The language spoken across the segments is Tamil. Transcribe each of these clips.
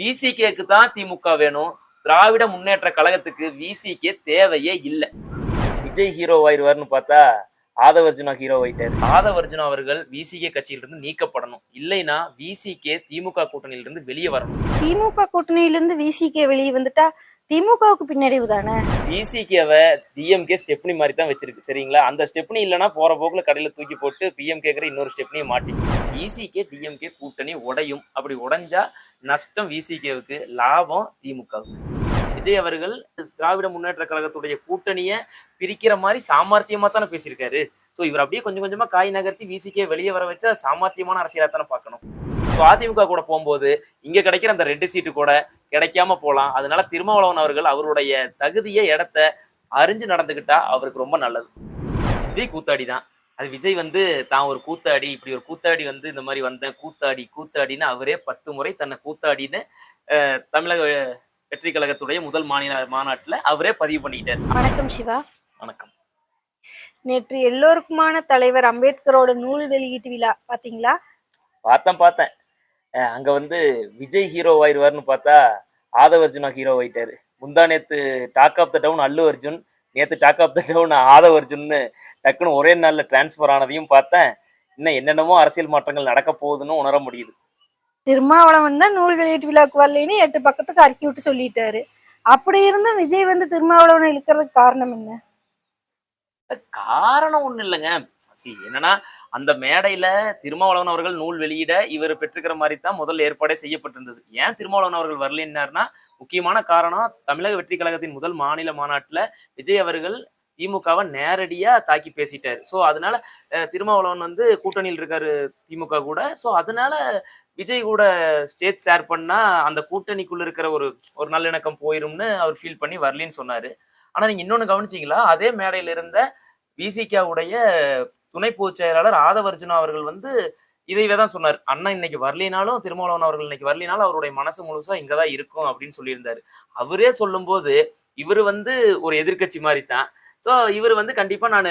விசிகேக்கு தான் திமுக வேணும். திராவிட முன்னேற்ற கழகத்துக்கு விசிகே தேவையே இல்லை. விஜய் ஹீரோ ஆயிடுவார்னு பார்த்தா ஆதவர்ஜுனா ஹீரோ ஆயிட்டாரு. ஆதவர்ஜுனா அவர்கள் விசிகே கட்சியிலிருந்து நீக்கப்படணும். இல்லைன்னா விசிகே திமுக கூட்டணியிலிருந்து வெளியே வரணும். திமுக கூட்டணியிலிருந்து விசிகே வெளியே வந்துட்டா திமுகவுக்கு பின்னடைவு தானே பிசிகேவை டிஎம்கே ஸ்டெப்னி மாதிரி தான் வச்சிருக்கு சரிங்களா? அந்த ஸ்டெப்னி இல்லைன்னா போற போக்குல கடையில தூக்கி போட்டு பிஎம் கேக்குற இன்னொரு ஸ்டெப்னியை மாட்டி. விசிகே டிஎம்கே கூட்டணி உடையும். அப்படி உடைஞ்சா நஷ்டம் விசிகேவுக்கு லாபம் திமுகவுக்கு. விஜய் அவர்கள் திராவிட முன்னேற்ற கழகத்துடைய கூட்டணியை பிரிக்கிற மாதிரி சாமர்த்தியமா தானே பேசியிருக்காரு. ஸோ இவர் அப்படியே கொஞ்சம் கொஞ்சமா காய் நகர்த்தி விசிகே வெளியே வர வச்சா சாமர்த்தியமான அரசியலாக தானே பார்க்கணும். ஸோ அதிமுக கூட போகும்போது இங்க கிடைக்கிற அந்த ரெண்டு சீட்டு கூட கிடைக்காம போகலாம் அதனால திருமாவளவன் அவர்கள் அவருடைய தகுதியை இடத்த அறிஞ்சு நடந்துக்கிட்டா அவருக்கு ரொம்ப நல்லது. விஜய் கூத்தாடி தான். அது விஜய் வந்து தான் ஒரு கூத்தாடி இப்படி ஒரு கூத்தாடி வந்து இந்த மாதிரி வந்தேன் கூத்தாடி கூத்தாடின்னு அவரே பத்து முறை தன்னை கூத்தாடின்னு தமிழக வெற்றி கழகத்துடைய முதல் மாநில மாநாட்டுல அவரே பதிவு பண்ணிக்கிட்டார். வணக்கம் சிவா. வணக்கம். நேற்று எல்லோருக்குமான தலைவர் அம்பேத்கரோட நூல் வெளியீட்டு விழா பாத்தீங்களா பார்த்தேன் பார்த்தேன். அங்க வந்து விஜய் ஹீரோ ஆயிடுவார்னு பார்த்தா ஆதவர்ஜுனா ஹீரோ ஆயிட்டாரு. முந்தா நேத்து talk of the town Allu Arjun நேத்து டாக் ஆஃப் த டவுன் ஆதவ அர்ஜுன்னு டக்குன்னு ஒரே நாள்ல டிரான்ஸ்ஃபர் ஆனதையும் பார்த்தேன். இன்னும் என்னென்னமோ அரசியல் மாற்றங்கள் நடக்க போகுதுன்னு உணர முடியுது. திருமாவளவன் தான் நூல் வெளியீட்டு விழாக்கு வரலைன்னு எட்டு பக்கத்துக்கு அறிக்கி விட்டு சொல்லிட்டாரு. அப்படி இருந்தும் விஜய் வந்து திருமாவளவனை இழுக்கிறதுக்கு காரணம் என்ன? காரணம் ஒண்ணும் இல்லைங்க. See, என்னன்னா அந்த மேடையில திருமாவளவன் அவர்கள் நூல் வெளியிட இவர் பெற்றுக்கிற மாதிரி தான் முதல் ஏற்பாடே செய்யப்பட்டிருந்தது. ஏன் திருமாவளவன் அவர்கள் வரலன்னாருன்னா முக்கியமான காரணம் தமிழக வெற்றி கழகத்தின் முதல் மாநில மாநாட்டுல விஜய் அவர்கள் திமுகவை நேரடியா தாக்கி பேசிட்டாரு. ஸோ அதனால திருமாவளவன் வந்து கூட்டணியில் இருக்காரு திமுக கூட. ஸோ அதனால விஜய் கூட ஸ்டேஜ் ஷேர் பண்ணா அந்த கூட்டணிக்குள்ள இருக்கிற ஒரு ஒரு நல்லிணக்கம் போயிரும்னு அவர் ஃபீல் பண்ணி வரலன்னு சொன்னாரு. ஆனா நீங்க இன்னொன்னு கவனிச்சிங்களா? அதே மேடையில இருந்த விசிகாவுடைய துணை பொதுச் செயலாளர் ஆதவர்ஜுனா அவர்கள் வந்து இதைவே தான் சொன்னார். அண்ணா இன்னைக்கு வரலினாலும் திருமாவளவன் அவர்கள் இன்னைக்கு வரலினாலும் அவருடைய மனசு முழுசா இங்கதான் இருக்கும் அப்படின்னு சொல்லியிருந்தாரு. அவரே சொல்லும்போது இவர் வந்து ஒரு எதிர்க்கட்சி மாதிரி தான் ஸோ இவர் வந்து கண்டிப்பா நான்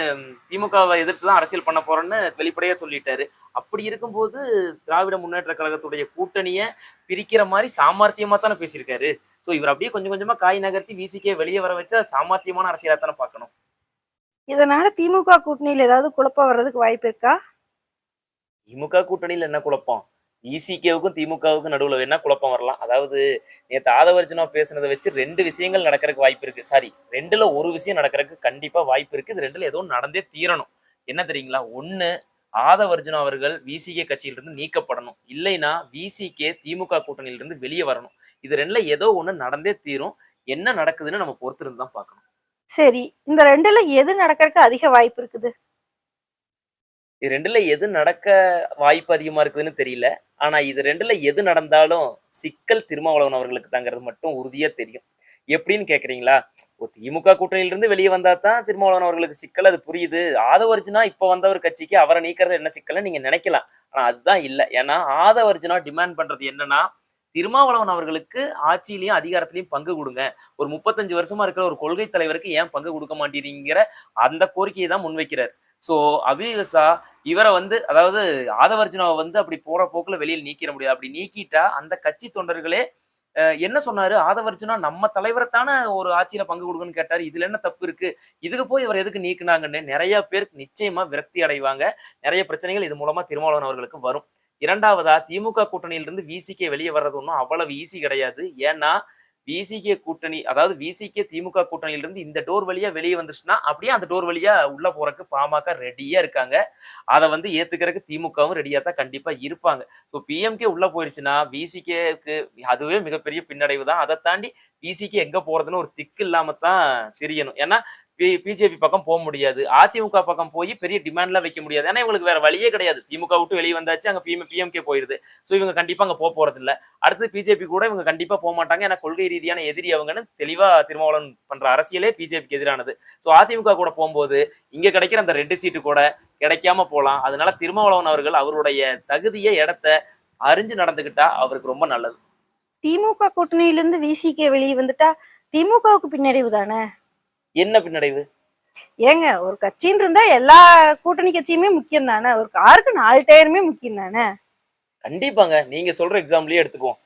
திமுகவை எதிர்த்து தான் அரசியல் பண்ண போறேன்னு வெளிப்படையா சொல்லிட்டாரு. அப்படி இருக்கும்போது திராவிட முன்னேற்ற கழகத்துடைய கூட்டணியை பிரிக்கிற மாதிரி சாமர்த்தியமா தானே பேசியிருக்காரு. ஸோ இவர் அப்படியே கொஞ்சம் கொஞ்சமா காய் நகர்த்தி வீசிக்கே வெளியே வர வச்சா சாமர்த்தியமான அரசியலாக தானே பார்க்கணும். இதனால திமுக கூட்டணியில் ஏதாவது குழப்பம் வர்றதுக்கு வாய்ப்பு இருக்கா? திமுக கூட்டணியில் என்ன குழப்பம்? இசிகேவுக்கும் திமுகவுக்கும் நடுவில் வேணா குழப்பம் வரலாம்? அதாவது நேற்று ஆதவர்ஜுனா பேசுனதை வச்சு ரெண்டு விஷயங்கள் நடக்கிறதுக்கு வாய்ப்பு இருக்கு. சாரி ரெண்டுல ஒரு விஷயம் நடக்கிறதுக்கு கண்டிப்பா வாய்ப்பு இருக்கு. இது ரெண்டுல ஏதோ நடந்தே தீரணும். என்ன தெரியுங்களா? ஒன்னு ஆதவர்ஜுனா அவர்கள் விசிகே கட்சியிலிருந்து நீக்கப்படணும். இல்லைன்னா விசிகே திமுக கூட்டணியிலிருந்து வெளியே வரணும். இது ரெண்டுல ஏதோ ஒன்று நடந்தே தீரும். என்ன நடக்குதுன்னு நம்ம பொறுத்திருந்து தான் பார்க்கணும். சரி இந்த ரெண்டுல எது நடக்கறதுக்கு அதிக வாய்ப்பு இருக்குது? இது ரெண்டுல எது நடக்க வாய்ப்பு அதிகமா இருக்குதுன்னு தெரியல. ஆனா இது ரெண்டுல எது நடந்தாலும் சிக்கல் திருமாவளவன் அவர்களுக்கு தாங்கிறது மட்டும் உறுதியா தெரியும். எப்படின்னு கேக்குறீங்களா? ஒரு திமுக கூட்டணியிலிருந்து வெளியே வந்தா தான் திருமாவளவன் அவர்களுக்கு சிக்கல் அது புரியுது. ஆதவர்ஜுனா இப்ப வந்தவர் கட்சிக்கு அவரை நீக்கிறது என்ன சிக்கல்னு நீங்க நினைக்கலாம். ஆனா அதுதான் இல்லை. ஏன்னா ஆதவர்ஜுனா டிமாண்ட் பண்றது என்னன்னா திருமாவளவன் அவர்களுக்கு ஆட்சியிலையும் அதிகாரத்திலையும் பங்கு கொடுங்க. ஒரு முப்பத்தஞ்சு வருஷமா இருக்கிற ஒரு கொள்கை தலைவருக்கு ஏன் பங்கு கொடுக்க மாட்டேங்கிறீங்கிற அந்த கோரிக்கையை தான் முன்வைக்கிறார். ஸோ அபிகசா இவரை வந்து அதாவது ஆதவர்ஜுனாவை வந்து அப்படி போற போக்குல வெளியில் நீக்கிட முடியாது. அப்படி நீக்கிட்டா அந்த கட்சி தொண்டர்களே என்ன சொன்னாரு? ஆதவர்ஜுனா நம்ம தலைவரத்தான ஒரு ஆட்சியில பங்கு கொடுக்கணும்னு கேட்டாரு. இதுல என்ன தப்பு இருக்கு? இதுக்கு போய் இவர் எதுக்கு நீக்குனாங்கன்னு நிறைய பேருக்கு நிச்சயமா விரக்தி அடைவாங்க. நிறைய பிரச்சனைகள் இது மூலமா திருமாவளவன் அவர்களுக்கு வரும். இரண்டாவதா திமுக கூட்டணியிலிருந்து விசிகே வெளியே வர்றது ஒன்றும் அவ்வளவு ஈஸி கிடையாது. ஏன்னா விசிகே கூட்டணி அதாவது விசிகே திமுக கூட்டணியிலிருந்து இந்த டோர் வழியா வெளியே வந்துச்சுன்னா அப்படியே அந்த டோர் வழியா உள்ள போறக்கு பாமக ரெடியா இருக்காங்க. அதை வந்து ஏத்துக்கிறதுக்கு திமுகவும் ரெடியா தான் கண்டிப்பா இருப்பாங்க. இப்போ பிஎம்கே உள்ள போயிருச்சுன்னா விசிகேக்கு அதுவே மிகப்பெரிய பின்னடைவு தான். அதை தாண்டி விசிகே எங்க போறதுன்னு ஒரு திக்கு இல்லாம தான் தெரியணும். ஏன்னா பிஜேபி பக்கம் போக முடியாது. அதிமுக பக்கம் போய் பெரிய டிமாண்ட்லாம் வைக்க முடியாது. ஏன்னா இவங்களுக்கு வேற வழியே கிடையாது. திமுக விட்டு வெளியே வந்தாச்சு அங்க பிஎம் பிஎம்கே போயிருது. ஸோ இவங்க கண்டிப்பா அங்க போக போறது இல்லை. அடுத்து பிஜேபி கூட இவங்க கண்டிப்பா போக மாட்டாங்க. ஏன்னா கொள்கை ரீதியான எதிரி அவங்கன்னு தெளிவா திருமாவளவன் பண்ற அரசியலே பிஜேபிக்கு எதிரானது. ஸோ அதிமுக கூட போகும்போது இங்க கிடைக்கிற அந்த ரெண்டு சீட்டு கூட கிடைக்காம போகலாம் அதனால திருமாவளவன் அவர்கள் அவருடைய தகுதியை இடத்த அறிஞ்சு நடந்துக்கிட்டா அவருக்கு ரொம்ப நல்லது. திமுக கூட்டணியிலிருந்து விசிகே வெளியே வந்துட்டா திமுகவுக்கு பின்னடைவு தானே? என்ன பின்னடைவு? ஏங்க ஒரு கட்சின்னு இருந்தா எல்லா கூட்டணி கட்சியுமே முக்கியம் தானே? ஒரு காருக்கு நாலு டயருமே முக்கியம் தானே? கண்டிப்பாங்க. நீங்க சொல்ற எக்ஸாம்பிளே எடுத்துக்குவோம்.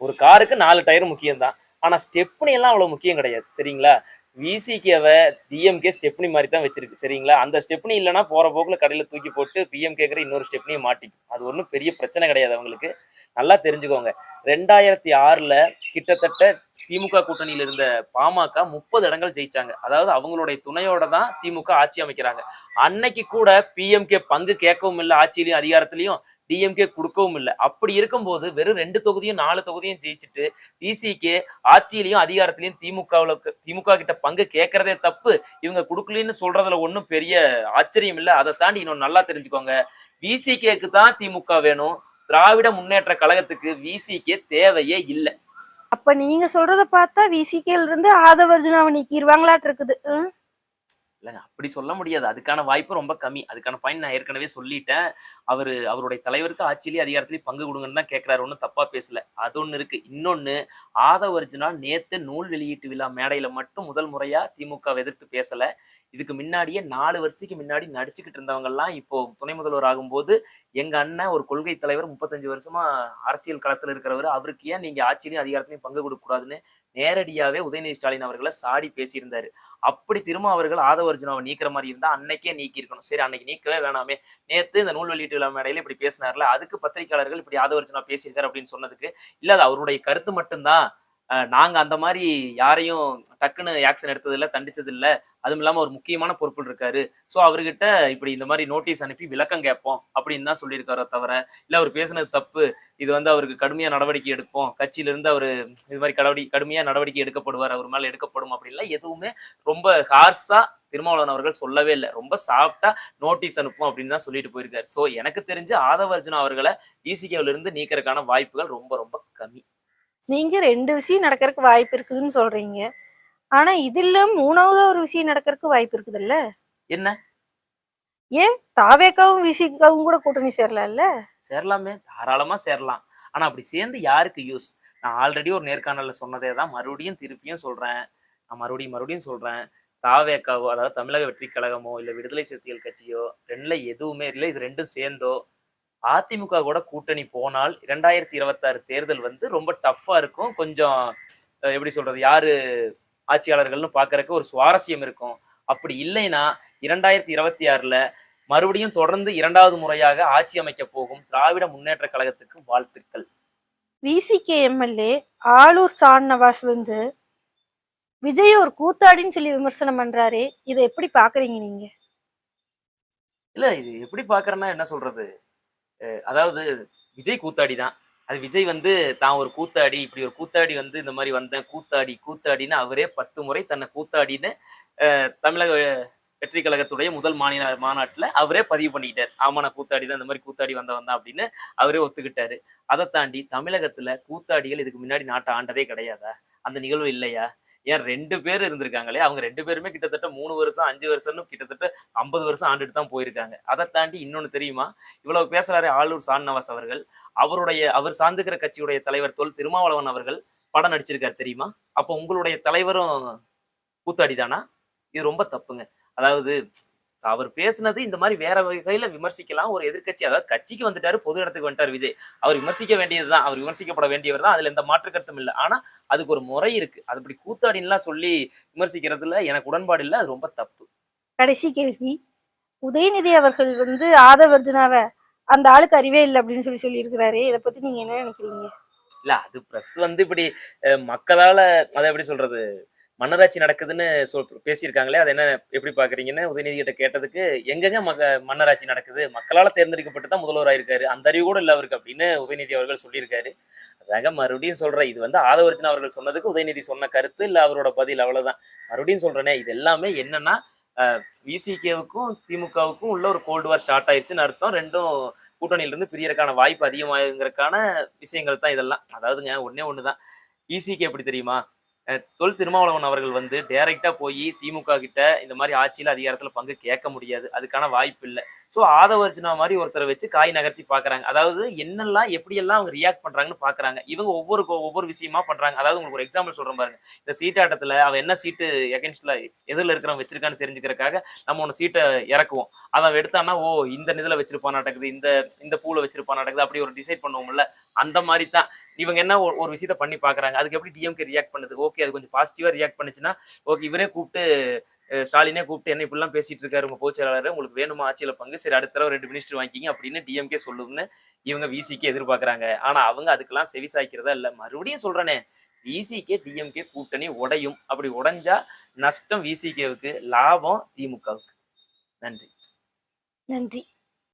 ஒரு காருக்கு நாலு டயர் முக்கியம் தான். ஆனா ஸ்டெப்னி எல்லாம் அவ்வளவு முக்கியம் கிடையாது. சரிங்களா? விசிகேவை டிஎம்கே ஸ்டெப்னி மாதிரி தான் வச்சிருக்கு. சரிங்களா? அந்த ஸ்டெப்னி இல்லைன்னா போற போக்குல கடையில தூக்கி போட்டு பிஎம்கேங்கிற இன்னொரு ஸ்டெப்னியும் மாட்டிக்கும். அது ஒன்றும் பெரிய பிரச்சனை கிடையாது அவங்களுக்கு. நல்லா தெரிஞ்சுக்கோங்க. ரெண்டாயிரத்தி ஆறுல கிட்டத்தட்ட திமுக கூட்டணியில் இருந்த பாமக முப்பது இடங்கள் ஜெயிச்சாங்க. அதாவது அவங்களுடைய துணையோட தான் திமுக ஆட்சி அமைக்கிறாங்க. அன்னைக்கு கூட பிஎம்கே பங்கு கேட்கவும் இல்லை ஆட்சியிலையும் அதிகாரத்திலையும் டிஎம்கே கொடுக்கவும் இல்லை. அப்படி இருக்கும்போது வெறும் ரெண்டு தொகுதியும் நாலு தொகுதியும் ஜெயிச்சுட்டு பிசிகே ஆட்சியிலையும் அதிகாரத்திலையும் திமுகவில் திமுக கிட்ட பங்கு கேட்கறதே தப்பு. இவங்க கொடுக்கலன்னு சொல்றதுல ஒன்றும் பெரிய ஆச்சரியம் இல்லை. அதை தாண்டி இன்னொன்று நல்லா தெரிஞ்சுக்கோங்க. விசிகேக்கு தான் திமுக வேணும். திராவிட முன்னேற்ற கழகத்துக்கு விசிகே தேவையே இல்லை. அப்ப நீங்க சொல்றத பார்த்தா விசிகேல இருந்து ஆதவர்ஜுனாவை நீக்கிடுவாங்களாட்டு இருக்குது. ம்? இல்லைங்க அப்படி சொல்ல முடியாது. அதுக்கான வாய்ப்பு ரொம்ப கம்மி. அதுக்கான பாயிண்ட் நான் ஏற்கனவே சொல்லிட்டேன். அவரு அவருடைய தலைவருக்கு ஆட்சியிலேயே அதிகாரத்திலேயே பங்கு கொடுங்கன்னு தான் கேட்கிறாரு ஒன்றும் தப்பா பேசல. அது ஒன்று இருக்கு. இன்னொன்னு ஆதவர்ஜுனா நேற்று நேத்து நூல் வெளியீட்டு விழா மேடையில மட்டும் முதல் முறையா திமுக எதிர்த்து பேசல. இதுக்கு முன்னாடியே நாலு வருஷத்துக்கு முன்னாடி நடிச்சுக்கிட்டு இருந்தவங்கெல்லாம் இப்போ துணை முதல்வர் ஆகும்போது எங்க அண்ணன் ஒரு கொள்கை தலைவர் முப்பத்தஞ்சு வருஷமா அரசியல் களத்துல இருக்கிறவர். அவருக்கு ஏன் நீங்க ஆட்சியிலையும் அதிகாரத்திலையும் பங்கு கொடுக்க கூடாதுன்னு நேரடியாவே உதயநிதி ஸ்டாலின் அவர்களை சாடி பேசியிருந்தாரு. அப்படி திரும்ப அவர்கள் ஆதவ நீக்கிற மாதிரி இருந்தா அன்னைக்கே நீக்கி இருக்கணும் சரி அன்னைக்கு நீக்கவே வேணாமே. நேத்து இந்த நூல் வெளியீட்டு விழா மேடையில இப்படி பேசினார்ல அதுக்கு பத்திரிகையாளர்கள் இப்படி ஆதவர்ஜுனா பேசியிருக்காரு அப்படின்னு சொன்னதுக்கு இல்ல அது அவருடைய கருத்து மட்டும்தான். நாங்கள் நாங்க அந்த மாதிரி யாரையும் டக்குன்னு ஆக்ஷன் எடுத்தது தண்டிச்சதில்ல. தண்டிச்சது அதுவும் இல்லாமல் ஒரு முக்கியமான பொறுப்பில் இருக்காரு. ஸோ அவர்கிட்ட இப்படி இந்த மாதிரி நோட்டீஸ் அனுப்பி விளக்கம் கேட்போம் அப்படின்னு தான் சொல்லியிருக்காரோ தவிர இல்லை அவர் பேசுனது தப்பு. இது வந்து அவருக்கு கடுமையா நடவடிக்கை எடுப்போம். கட்சியிலிருந்து அவர் அவரு இது மாதிரி கடவடி கடுமையா நடவடிக்கை எடுக்கப்படுவார் அவர் மேலே எடுக்கப்படும் அப்படின்லாம் எதுவுமே ரொம்ப ஹார்ஸா திருமாவளவன் அவர்கள் சொல்லவே இல்லை. ரொம்ப சாஃப்டா நோட்டீஸ் அனுப்பும் அப்படின்னு தான் சொல்லிட்டு போயிருக்காரு. ஸோ எனக்கு தெரிஞ்சு ஆதவர்ஜுனா அவர்களை இசிகேவிலிருந்து இருந்து நீக்கிறதுக்கான வாய்ப்புகள் ரொம்ப ரொம்ப கம்மி. நீங்க ரெண்டு விஷயம் நடக்கறதுக்கு வாய்ப்பு இருக்குதுன்னு சொல்றீங்க. ஆனா இது இல்லாம மூணாவதா ஒரு விஷயம் நடக்கறதுக்கு வாய்ப்பு இருக்குதுல்ல? என்ன? ஏன்? தாவேக்காவும் விசிகாவும் கூட கூட்டணி சேரலாம்ல? சேரலாமே தாராளமா சேரலாம். ஆனா அப்படி சேர்ந்து யாருக்கு யூஸ்? நான் ஆல்ரெடி ஒரு நேர்காணல்ல சொன்னதே தான். மறுபடியும் திருப்பியும் சொல்றேன். நான் மறுபடியும் மறுபடியும் சொல்றேன். தாவேக்காவோ அதாவது தமிழக வெற்றி கழகமோ இல்ல விடுதலை சிறுத்தைகள் கட்சியோ ரெண்டுல எதுவுமே இல்லை. இது ரெண்டும் சேர்ந்தோ அதிமுக கூட கூட்டணி போனால் இரண்டாயிரத்தி இருபத்தாறு தேர்தல் வந்து ரொம்ப டஃப்பா இருக்கும். கொஞ்சம் எப்படி சொல்றது யாரு ஆட்சியாளர்கள்னு பார்க்கறதுக்கு ஒரு சுவாரஸ்யம் இருக்கும். அப்படி இல்லைன்னா இரண்டாயிரத்தி இருபத்தி ஆறுல மறுபடியும் தொடர்ந்து இரண்டாவது முறையாக ஆட்சி அமைக்க போகும் திராவிட முன்னேற்ற கழகத்துக்கு வாழ்த்துக்கள். VCK MLA Aloor Shanavas வந்து விஜய் ஒரு கூத்தாடின்னு சொல்லி விமர்சனம் பண்றாரே இதை எப்படி பாக்குறீங்க நீங்க? இல்ல இது எப்படி பாக்குறேன்னா என்ன சொல்றது? அதாவது விஜய் கூத்தாடி தான். அது விஜய் வந்து தான் ஒரு கூத்தாடி இப்படி ஒரு கூத்தாடி வந்து இந்த மாதிரி வந்தேன் கூத்தாடி கூத்தாடின்னு அவரே பத்து முறை தன்னை கூத்தாடின்னு தமிழக வெற்றி கழகத்துடைய முதல் மாநில மாநாட்டில் அவரே பதிவு பண்ணிக்கிட்டார். ஆமா நான் கூத்தாடி தான் இந்த மாதிரி கூத்தாடி வந்தவன் தான் அப்படின்னு அவரே ஒத்துக்கிட்டாரு. அதை தாண்டி தமிழகத்துல கூத்தாடிகள் இதுக்கு முன்னாடி நாட்டை ஆண்டதே கிடையாதா? அந்த நிகழ்வு இல்லையா? ஏன் ரெண்டு பேர் இருந்திருக்காங்களே? அவங்க ரெண்டு பேருமே கிட்டத்தட்ட மூணு வருஷம் அஞ்சு வருஷம்னு கிட்டத்தட்ட ஐம்பது வருஷம் ஆண்டுட்டு தான் போயிருக்காங்க. அதை தாண்டி இன்னொன்னு தெரியுமா? இவ்வளவு பேசுறாரு ஆளூர் சான்னவாஸ் அவர்கள். அவருடைய அவர் சார்ந்துக்கிற கட்சியுடைய தலைவர் தொல் திருமாவளவன் அவர்கள் படம் நடிச்சிருக்காரு தெரியுமா? அப்போ உங்களுடைய தலைவரும் கூத்தாடி தானா இது ரொம்ப தப்புங்க. அதாவது அவர் பேசுனது இந்த மாதிரி வேற வகையில விமர்சிக்கலாம். ஒரு எதிர்க்கட்சி அதாவது கட்சிக்கு வந்துட்டாரு பொது இடத்துக்கு வந்துட்டார் விஜய். அவர் விமர்சிக்க வேண்டியதுதான். அவர் விமர்சிக்கப்பட வேண்டியவர் தான். அதுல எந்த மாற்று கருத்தும் இல்லை. ஆனா அதுக்கு ஒரு முறை இருக்கு. அது இப்படி கூத்தாடின்லாம் சொல்லி விமர்சிக்கிறதுல எனக்கு உடன்பாடு இல்லை. அது ரொம்ப தப்பு. கடைசி கேள்வி. உதயநிதி அவர்கள் வந்து ஆதவர்ஜுனாவை அந்த ஆளுக்கு அறிவே இல்லை அப்படின்னு சொல்லி சொல்லியிருக்கிறாரு. இதை பத்தி நீங்க என்ன நினைக்கிறீங்க? இல்ல அது பிரஸ் வந்து இப்படி மக்களால அதை எப்படி சொல்றது? மன்னராட்சி நடக்குதுன்னு சொல் பேசியிருக்காங்களே அதை என்ன எப்படி பாக்குறீங்கன்னு உதயநிதி கிட்ட கேட்டதுக்கு எங்கெங்க மக மன்னராட்சி நடக்குது மக்களால் தேர்ந்தெடுக்கப்பட்டு தான் முதல்வராக இருக்காரு அந்த அறிவு கூட இல்லை அவருக்கு அப்படின்னு உதயநிதி அவர்கள் சொல்லியிருக்காரு. அதாக மறுபடியும் சொல்றேன் இது வந்து ஆதவர்ஜன் அவர்கள் சொன்னதுக்கு உதயநிதி சொன்ன கருத்து இல்லை அவரோட பதில் அவ்வளவுதான். மறுபடியும் சொல்றேனே இது எல்லாமே என்னன்னா விசிகேவுக்கும் திமுகவுக்கும் உள்ள ஒரு கோல்டு வார் ஸ்டார்ட் ஆயிடுச்சுன்னு அர்த்தம். ரெண்டும் கூட்டணியிலிருந்து பிரியறக்கான வாய்ப்பு அதிகமாகுங்கிறதுக்கான விஷயங்கள் தான் இதெல்லாம். அதாவதுங்க ஒன்றே ஒன்று தான் இசிக்கு எப்படி தெரியுமா? தொல் திருமாவளவன் அவர்கள் வந்து டைரெக்டாக போய் திமுக கிட்ட இந்த மாதிரி ஆட்சியில் அதிகாரத்தில் பங்கு கேட்க முடியாது. அதுக்கான வாய்ப்பு இல்லை ஸோ ஆதவர்ஜுனா மாதிரி ஒருத்தரை வச்சு காய் நகர்த்தி பார்க்குறாங்க அதாவது என்னெல்லாம் எப்படியெல்லாம் அவங்க ரியாக்ட் பண்ணுறாங்கன்னு பார்க்குறாங்க இவங்க ஒவ்வொரு ஒவ்வொரு விஷயமா பண்ணுறாங்க அதாவது உங்களுக்கு ஒரு எக்ஸாம்பிள் சொல்றேன் பாருங்க. இந்த சீட்டாட்டத்தில் அவன் என்ன சீட்டு எகென்ஸ்டில் எதிரில் இருக்கிறவன் வச்சிருக்கான்னு தெரிஞ்சுக்கிறதுக்காக நம்ம ஒன்று சீட்டை இறக்குவோம். அதை எடுத்தான்னா ஓ இந்த இதில் வச்சிருப்பானாட்டக்குது இந்த இந்த பூவில் வச்சிருப்பான் நடக்குது அப்படி ஒரு டிசைட் பண்ணுவோம்ல. அந்த மாதிரி தான் இவங்க என்ன ஒரு ஒரு விஷயத்த பண்ணி பார்க்குறாங்க அதுக்கு எப்படி டிஎம்கே ரியாக்ட் பண்ணுது? ஓகே அது கொஞ்சம் பாசிட்டிவாக ரியாக்ட் பண்ணுச்சுன்னா ஓகே இவரே கூப்பிட்டு ஸ்டாலினே கூப்பிட்டு என்ன இப்படிலாம் பேசிட்டு இருக்காரு உங்க பொதுச்செயலாளர் உங்களுக்கு வேணுமா ஆட்சியில பங்கு? சரி அடுத்த தடவை ரெண்டு மினிஸ்டர் வாங்கிக்கிங்க அப்படின்னு டிஎம்கே சொல்லுதுன்னு இவங்க விசிக்கு எதிர்பார்க்கறாங்க. ஆனா அவங்க அதுக்கெல்லாம் செவி சாய்க்கிறதா இல்ல. மறுபடியும் சொல்றேனே விசிகே டிஎம்கே கூட்டணி உடையும். அப்படி உடைஞ்சா நஷ்டம் விசிகேவுக்கு லாபம் திமுகவுக்கு நன்றி. நன்றி.